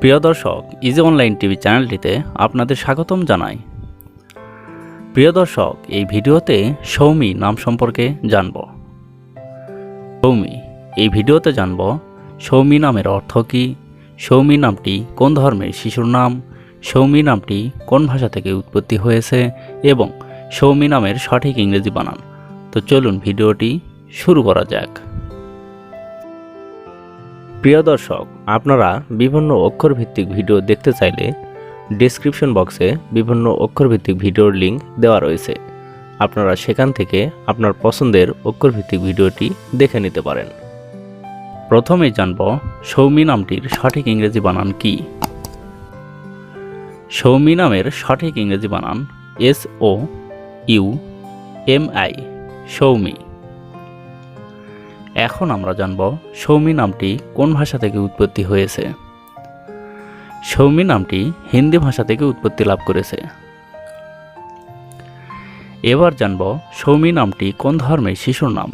প্রিয় দর্শক easy online TV চ্যানেলটিতে আপনাদের স্বাগতম জানাই। প্রিয় দর্শক, এই ভিডিওতে সৌমি নাম সম্পর্কে জানব। সৌমি এই ভিডিওতে জানব সৌমি নামের অর্থ কী সৌমি নামটি কোন ধর্মের শিশুর নাম সৌমি নামটি কোন ভাষা থেকে উৎপত্তি হয়েছে এবং সৌমি নামের সঠিক ইংরেজি বানান। তো চলুন ভিডিওটি শুরু করা যাক। প্রিয় দর্শক, আপনারা বিভিন্ন অক্ষরভিত্তিক ভিডিও দেখতে চাইলে ডেসক্রিপশন বক্সে বিভিন্ন অক্ষরভিত্তিক ভিডিওর লিঙ্ক দেওয়া রয়েছে। আপনারা সেখান থেকে আপনার পছন্দের অক্ষরভিত্তিক ভিডিওটি দেখে নিতে পারেন। প্রথমে জানব সৌমি নামটির সঠিক ইংরেজি বানান কি? সৌমি নামের সঠিক ইংরেজি বানান S O U M I Soumi. এখন আমরা জানব সৌমি নামটি কোন ভাষা থেকে উৎপত্তি হয়েছে। সৌমি নামটি হিন্দি ভাষা থেকে উৎপত্তি লাভ করেছে। এবার জানব সৌমি নামটি কোন ধর্মের শিশুর নাম।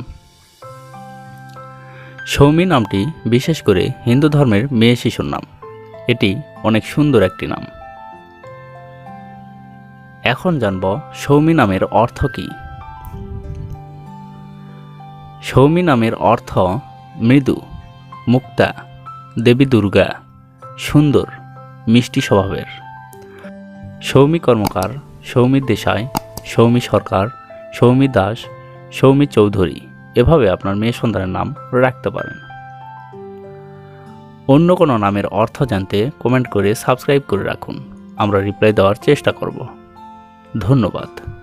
সৌমি নামটি বিশেষ করে হিন্দু ধর্মের মেয়ে শিশুর নাম। এটি অনেক সুন্দর একটি নাম। এখন জানব সৌমি নামের অর্থ কী। সৌমি নামের অর্থ মৃদু, মুক্তা, দেবী দুর্গা, সুন্দর, মিষ্টি স্বভাবের। সৌমি কর্মকার, সৌমি দেশাই, সৌমি সরকার, সৌমি দাস, সৌমি চৌধুরী এভাবে আপনার মেয়ে সন্তানের নাম রাখতে পারেন। অন্য কোনো নামের অর্থ জানতে কমেন্ট করে সাবস্ক্রাইব করে রাখুন। আমরা রিপ্লাই দেওয়ার চেষ্টা করব। ধন্যবাদ।